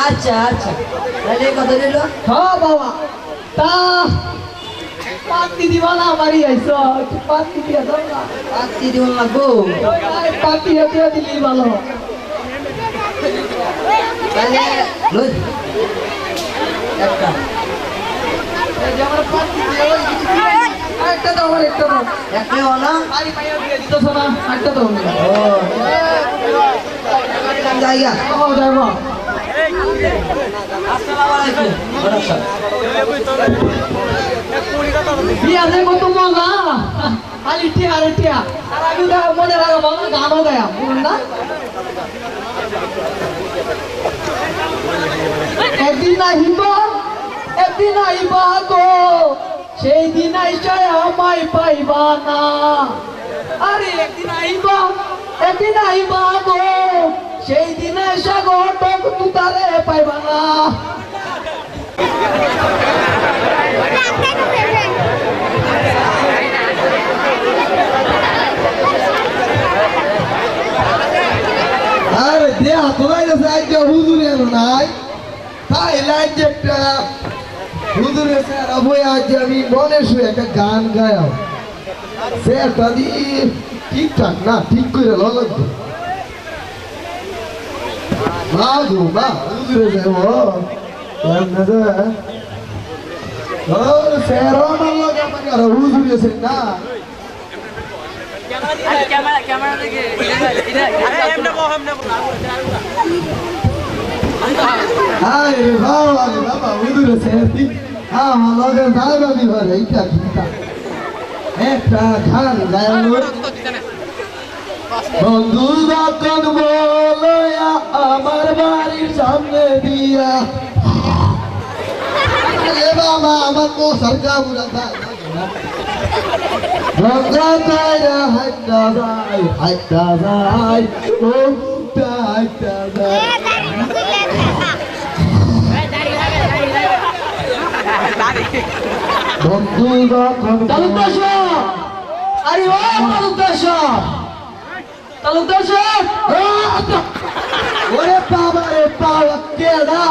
আচ্ছা আচ্ছা। তাহলে কথা রইল। হ্যাঁ বাবা। তা পাতি দিবা না বাড়ি আইস পাতি দিয়া দাও না। দিব লাগবো আরে পাতি হাতে দিলি ভালো তাহলে লই। একটা। আমার পাতি দিয়া কিছু দিবে না। আরেকটা দাও। দাও একটা হলো? বাড়ি পাইয়া দিয়ে দিতেছ না আরেকটা দাও। ও। জায়গা। ও যাব আসসালামু আলাইকুম। বড় কত মজা। খালি টিয়া রে টিয়া। আর আমি দেখা রাখা বাংলা গানও গায়া বুঝলেন না? একদিন আহিব একদিন আহিবা গো। সেই দিন আমায় পাইবা না। আরে, একদিন আইবা একদিন আইবা গো। সেই দিন আইসা গো তুতারে পাইবা না। আরে, দেয়া তোমার কাছে আজকে হুজুরে নাই। তাই লাইন একটা হুজুরে স্যার বই আজ আমি মনে শুয়ে একটা গান গায়াও। স্যারটা দি ঠিকঠাক না? ঠিক করে লাগতো মা গো মা হুজুরে স্যার ও ও স্যার আর হুজুরে স্যার না? আরে বাবা বাবা স্যার দি আমার লগে যাইবা দিবার এইটা ঠিকঠাক একটা গান গায়ানো বন্ধু যখন বলো আমার বাড়ির সামনে দিয়া। এ বাবা আমার তো সরকার বুড়া গঙ্গা হাইটা যায় হাইটা যায় ও হাইটা তালুকদার সাহেব আরে ও তালুকদার সাহেব তালুকদার সাহেব ওরে বাবা রে বাবা কেডা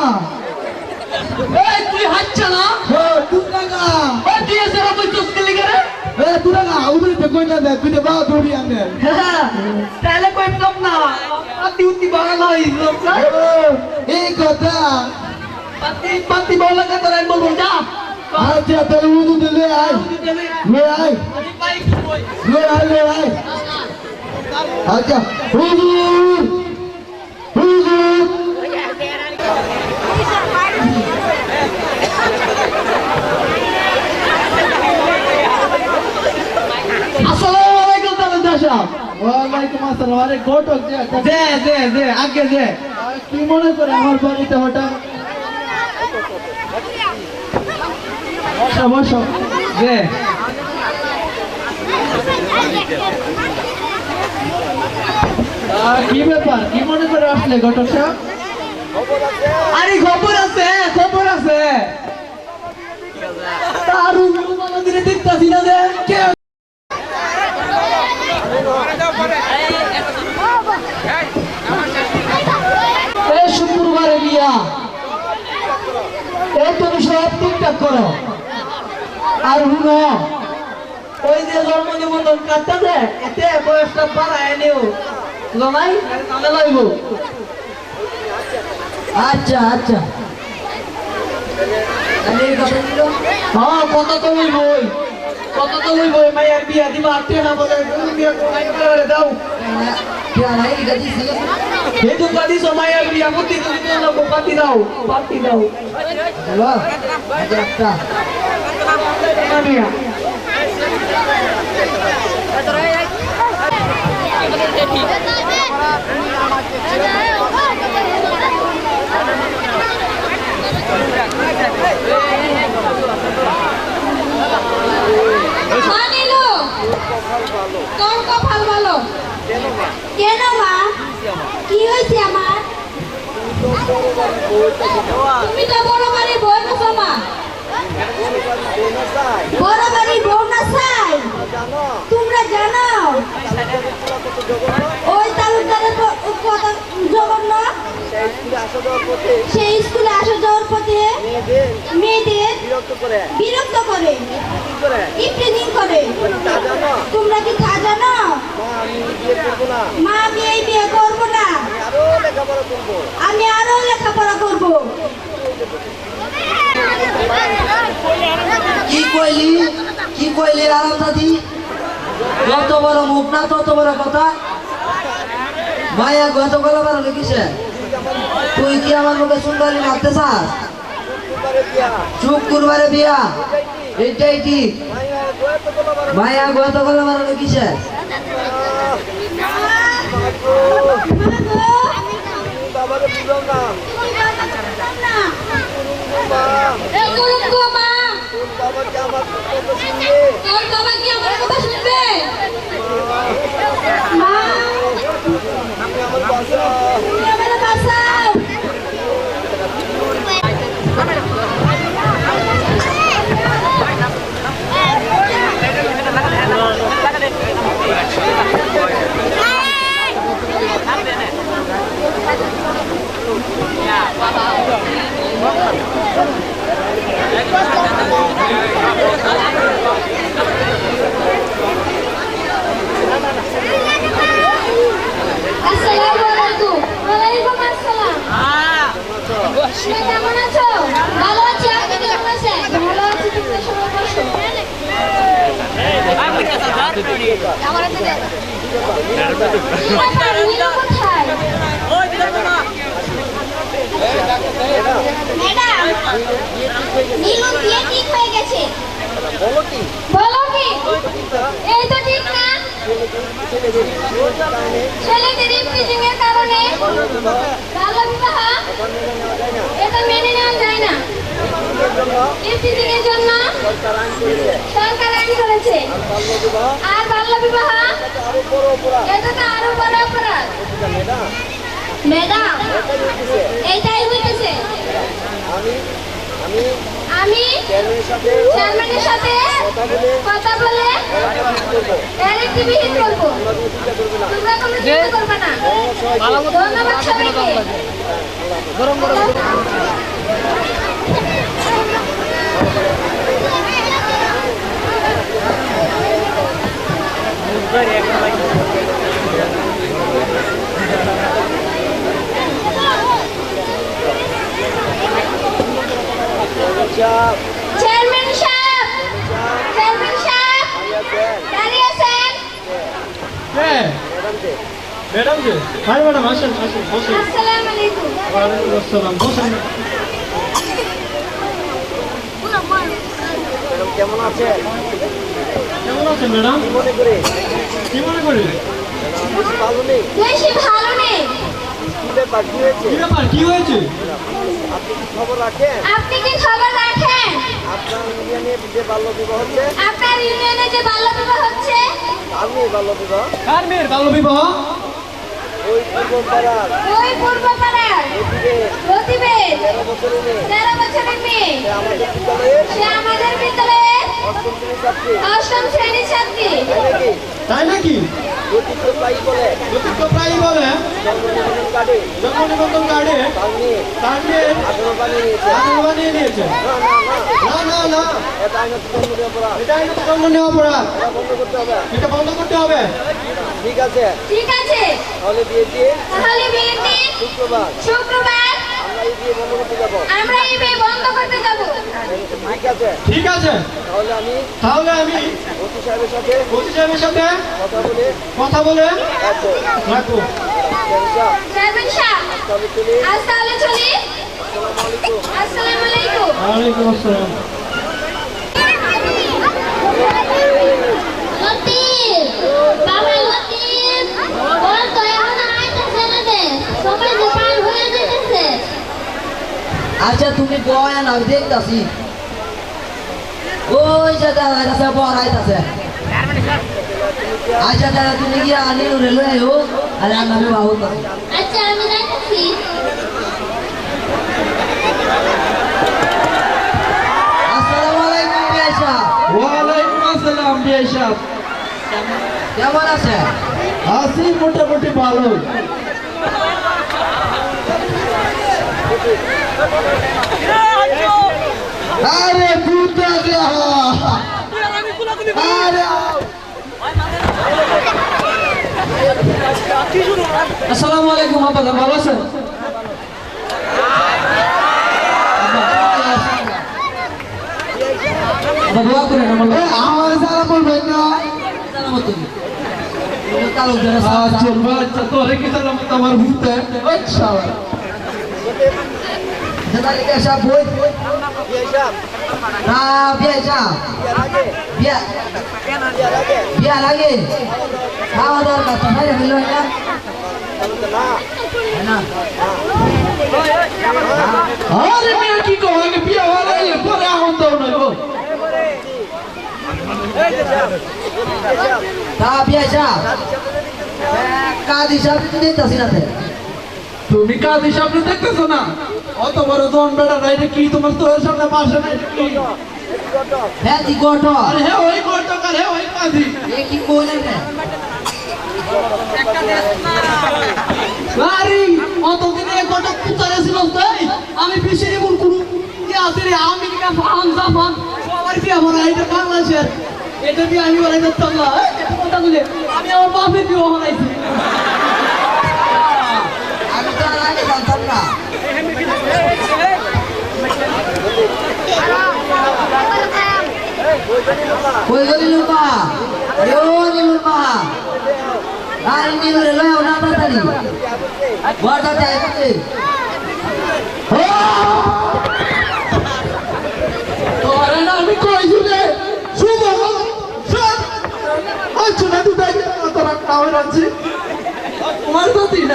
এই তুই হাঁটছা না ও দুটাকা ওই তুই এসে তুই চুস্কেলি করে এ দুটাকা উদরে তে কইনা দে কইতে বা দৌড়ি আনে তাহলে কইতাম না পাতি উতি এই কথা পাতি বলা কে তোরা বলব যা। আচ্ছা তাহলে উদু দিলে আয় লে আয় আমি বাইক কই লে আয় লে আয় আচ্ছা হুজুর হুজুর আসসালামু আলাইকুম তালুকদার সাহেব ওয়ালাইকুম আসসালাম আরে ঘটক যে দে দে দে আগে দে কি মনে করে আমার বাড়িতে হঠাৎ বসো বসো। আহ, কি ব্যাপার? কি মনে করে আসলে ঘটক সাহেব? আরে খবর আছে খবর আছে। তার দিনে দেখতাছি না যে কে শুক্রবারে বিয়া এই তুমি সব ঠিকঠাক করো। আর শুনো ওই যে জন্ম নিবন্ধন কাটটা দে, এতে বয়সটা বাড়ায় নিও। জমাই তাহলে লাগবো আচ্ছা আচ্ছা। হ্যাঁ কত তো বই কত তো বই মাইয়ার বিয়া দিবা আটে না বলে বিয়া কোনাই করে দাও। নাই এটা এই তো কাদি মাইয়ার বিয়া বুদ্ধি তুমি তো না পাতি দাও পাতি দাও হ্যালো আচ্ছা একটা না বিয়া মানিলো তোর কপাল ভালো কেন মা কি হয়েছে আমার তুমি তো বড় বাড়ির বউ না মা বড় বাড়ির বউ না চাই। তোমরা জানো? ওই তালুকদারের জঘন্য। সেই স্কুলে আসা যাওয়ার পথে মেয়েদের বিরক্ত করে। ইফটিজিং করে। তোমরা কি তা জানো মা আমি এই বিয়ে করব না। আমি আরও লেখাপড়া করব। কি কইলি? কি কইলি আরাম দাদি? যত বড় মুখ না তত বড় কথা। মায়া গত গলা বার লিখিছে। তুই কি আমার মুখে সুন্দরী মারতে চাস? চুপ করবারে বিয়া এইটাই ঠিক। মায়া গত গলা এই করুন মা তোর বাবা কি আমার কথা শুনবে মা তুমি আমার বাঁচাও আসসালামু আলাইকুম ওয়ালাইকুম আসসালাম তুমি কেমন আছো ভালো আছি আপনি কেমন আছেন ভালো আছি তুমি সবাই বসো আমার নীলু কোথায় ম্যাডাম নীলু বিয়ে ঠিক হয়ে গেছে বলো কি এই তো ঠিক না ছেলেদের ইফটিজিং এর কারণে বাল্য বিবাহ এটা মেনে নেওয়া যায় না। ইফটিজিং এর জন্য সরকার আইন করেছে। আর বাল্য বিবাহ এটা তো আরও বড় অপরাধ। ম্যাডাম এইটাই হইতেছে। আমি চেয়ারম্যানের সাথে কথা বলে ডাইরেক্ট বিহিত করব। তোমরা কোনো চিন্তা করবে না। ধন্যবাদ সবাইকে। চেয়ারম্যান সাহেব চেয়ারম্যান সাহেব দাঁড়িয়ে আছেন। হ্যাঁ ম্যাডাম ম্যাডাম আসেন আসেন বসেন। আসসালামু আলাইকুম। ওয়ালাইকুম আসসালাম বসেন। কেমন আছেন? কেমন আছেন ম্যাডাম? কি মনে করি ভালো বেশি ভালো নেই। কি ব্যাপার? কি হয়েছে? আপনি কি খবর রাখেন? আপনি কি খবর রাখেন আপনার ইউনিয়নে যে বাল্য বিবাহ হচ্ছে? আপনার ইউনিয়নে যে বাল্য বিবাহ হচ্ছে বাল্য বিবাহ কার মেয়ের বাল্য বিবাহ ওই পূর্ব পাড়ার ওই পূর্ব পাড়ার এদিকে প্রতিবেদ তেরো বছরের মেয়ে। তেরো বছরের মেয়ে সে আমাদের বিদ্যালয়ের সে আমাদের বিদ্যালয়ের? অষ্টম শ্রেণির ছাত্রী। তাই নাকি? বলে জন্ম নিবন্ধন কার্ডে তার মেয়ে বানিয়ে নিয়েছে না না এটা আইনত বন্ধ অপরাধ। এটা করতে হবে এটা বন্ধ করতে হবে। ঠিক আছে। ঠিক আছে। তাহলে বিয়ে দিয়ে শুক্রবার। শুক্রবার। আমরা এই বিয়ে বন্ধ করতে যাব। ঠিক আছে? ঠিক আছে। তাহলে আমি তাহলে আমি ওসি সাহেবের সাথে ওসি সাহেবের সাথে কথা বলে কথা বলে রাখব। রাখব। চেয়ারম্যান সাহেব আজ তাহলে চলি। আসসালামু আলাইকুম। ওয়ালাইকুম আসসালাম। লতিফ বাবা লতিফ আচ্ছা তুমি বয়ান না দেখতেছি। ওই যে দাদা আছে বর আইতাছে আচ্ছা দাদা তুমি গিয়ে আনি উড়ে লই আইও আর আচ্ছা, আমি বাবু আলাইকুম বিআই সাহেব কেমন আছে? আছি মোটামুটি ভালো। আরে পুতা আরে আসসালামু আলাইকুম আব্বা ভালো আছেন? দোয়া করেন আমার আমার সারা বলবেন না। তুমি তালুকদারের আচ্ছা সব বই না বিয়ে সব বিয়া বিয়া লাগে খাওয়া দাওয়ার কথা হয় হইল না না আরে মেয়ে কি কো আগে বিয়ে হলে পরে এখন দাও না গো তা বিয়া সব কাজ হিসাবে তো দিতেছি না তুমি কাজ হিসাবে দেখতেছো না অত বড় জন বেটা রাইতে কি তোমার তোর সামনে পাশে নাই এটা কি হ্যাঁ দি আরে হে ওই কার? হে ওই কাজী এ কি কইলেন না আরে অতদিনে কুতারে ছিল তাই আমি বেশি এমন কি আছে রে আমি কি সবার আমার এটা বাংলাদেশের? এটা দিয়ে আমি বলাই না? এটা কথা বলে আমি আমার বাপের বিয়ে হলাইছি আমি তো আগে জানতাম না কই গলি লুপা ইয়ো নি লুপা আর নি রে লয় না, তাড়াতাড়ি। বড়টা যাই করতে তোরে না, আমি কইছি রে শুভ সব আচ্ছা না তুই না তোরা কামে রাখছি। তোমার তো দিন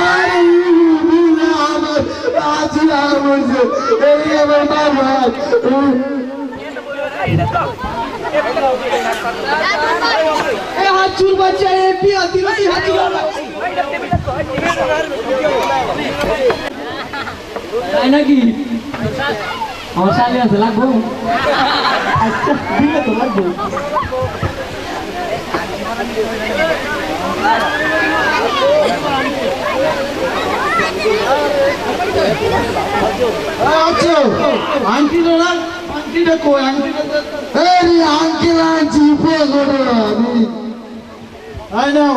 হাত চুল বাচ্চা এ বিয়া দিল কি হাত তাই নাকি আমার শালি আছে লাগবো। আচ্ছা দিলে তো লাগবো। আচ্ছা আংটিটা না আংটিটা কই আংটিটা এই আঙ্কেল আনছি পগড় আমি আই নাও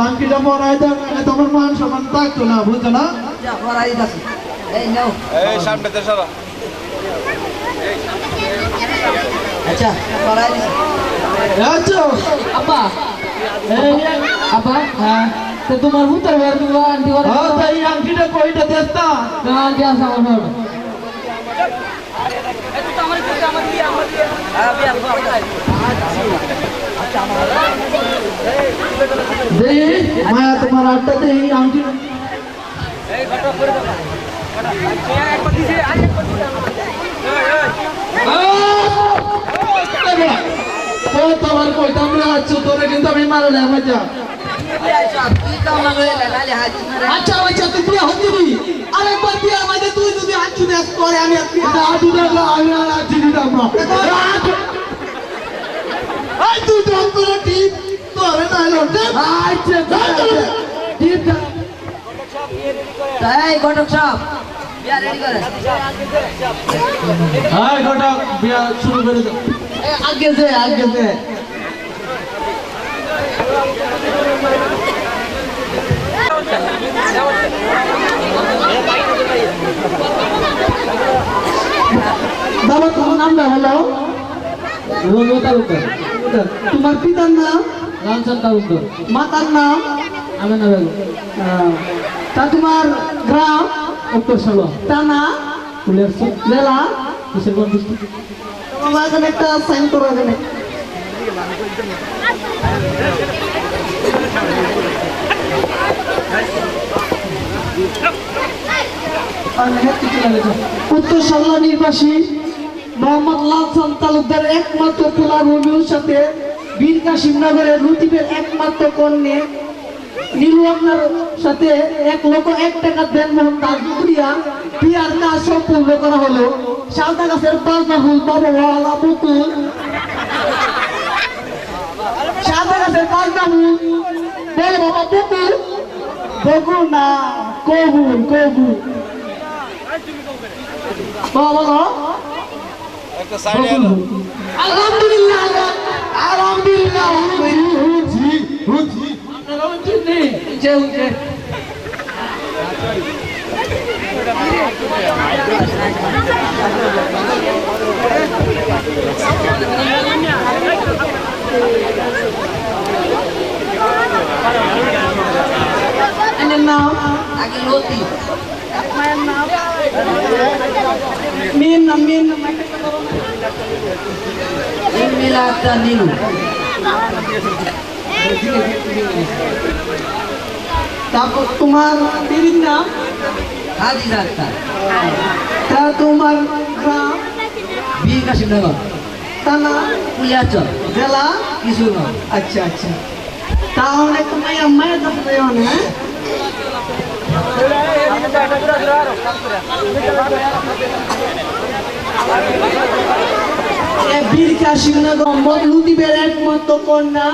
আংটিটা দাও তোমার মান সম্মান থাকতো না বুঝছ না যা পড়াই দাসি এই নাও এই সামনেতে সরা আচ্ছা দিছি। আচ্ছা। আব্বা এই হ্যাঁ। তো তোমার দিবা ওর হ্যাঁ তাই আংটিটা কইটা দেস না আন্টি আছে আমার মায়া তোমার আটটা দেই আংটি। ও তোমার কইতাম না আচ্ছা তোরে কিন্তু আমি মারলে আমার যা। কি কাম লইলে লালি হাজি না আচ্ছা আচ্ছা তুই হতে দিবি। আরেকবার বিয়ের মাঝে তুই যদি হাত চুনে আস করে আমি আজু দেখো আমি আর আছি দিতাম না এই তুই তো অন্তর টিপ তোরে না এলো আচ্ছা টিপ তাই ঘটক সব শুরু করে দাও। আগে দে আগে দে। বাবা তোমার নামটা হলো? রোজো তালুকদার। তোমার পিতার নাম? রামচন্দ্র তালুকদার। মাতার নাম? আমেনা বেগম। তা তোমার গ্রাম? উত্তর ষোলো। টানা। ফুলের সুপ জেলা কিশোরগঞ্জ ডিস্ট্রিক্ট তোমার এখানে একটা সাইন করো এখানে উত্তর সাল্লা নির্বাসী। মোহাম্মদ লালসান তালুকদার একমাত্র পোলা রবিউর সাথে বীর কাশিম নগরের লুতিফের একমাত্র কন্যে। নীলু আপনার সাথে এক লক্ষ এক টাকা দেন মোহন দাস দিয়া বিয়ার কাজ সম্পূর্ণ করা হলো। সালতা গাছের পাল্টা ফুল বাবা পুতুল। সালতা গাছের পাল্টা ফুল বলে বাবা পুতুল। বকু না কবুল কবুল। বাবা আলহামদুলিল্লাহ আলহামদুলিল্লাহ। হুজি হুজি যে যে এর নাম আগে লতি মেয়ের নাম মেয়ের নাম উর্মিলা একটা নীলু তারপর তোমার দিদির নাম হাজি ডাক্তার। তা তোমার গ্রাম? বীর কাশিমনগর থানা কুলিয়াচর জেলা কিশোরগঞ্জ আচ্ছা আচ্ছা। তাহলে তুমি আম্মায় যাবে না বীর কাশিমনগর মোহাম্মদ লুদিবের একমাত্র কন্যা।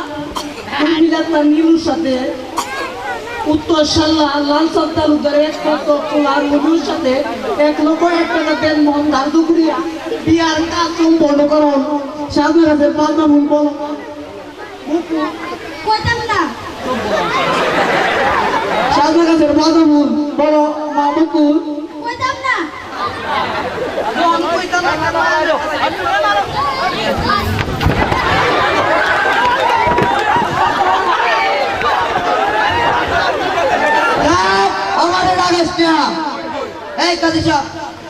উর্মিলাতা নীলুর সাথে উত্তর সাল্লাহ লাল উদ্ধারে একমাত্র তোলার মধুর সাথে এক লক্ষ এক টাকা দেন মন ধার্য করিয়া বিয়ার কাজ সম্পন্ন করুন। সাধু কাছে পাল্টা মুখ বলো। সাধু কাছে পাল্টা মুখ বলো। মা বকুল কইতাম না যাক, আমাদের রাগেশ না এই কাজী সাহেব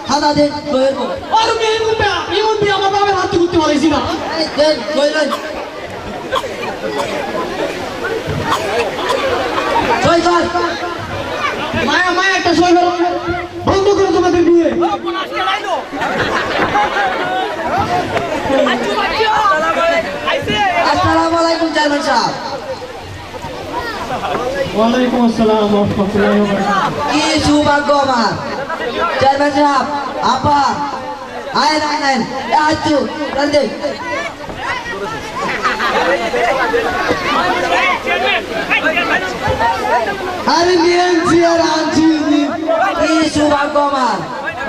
খাতা দিন বইয়ের বই আর মেয়ে রূপে ইমন দিয়ে আমার বাবার হাতে করতে পারিস না। এই দেন বই লই কর মায়া মায়া একটা সই করো। বন্ধ করো তোমাদের বিয়ে। আসসালামু আলাইকুম চেয়ারম্যান সাহেব। ওয়ালাইকুম আসসালাম কি সৌভাগ্য আমার। চেয়ারম্যান সাহেব আপা আয় নাই নাই এ হাজু দেখ আরে নিয়েছি আর আনছি কি সৌভাগ্য আমার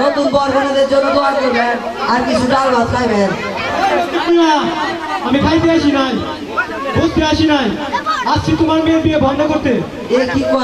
নতুন বরগণের জন্য দোয়া করবেন আর কিছু ডাল ভাত খাইবেন। আমি খাইতে আসি নাই বুঝতে আসি নাই। আসছি তোমার মেয়ের বিয়ে বন্ধ করতে। এ কি কর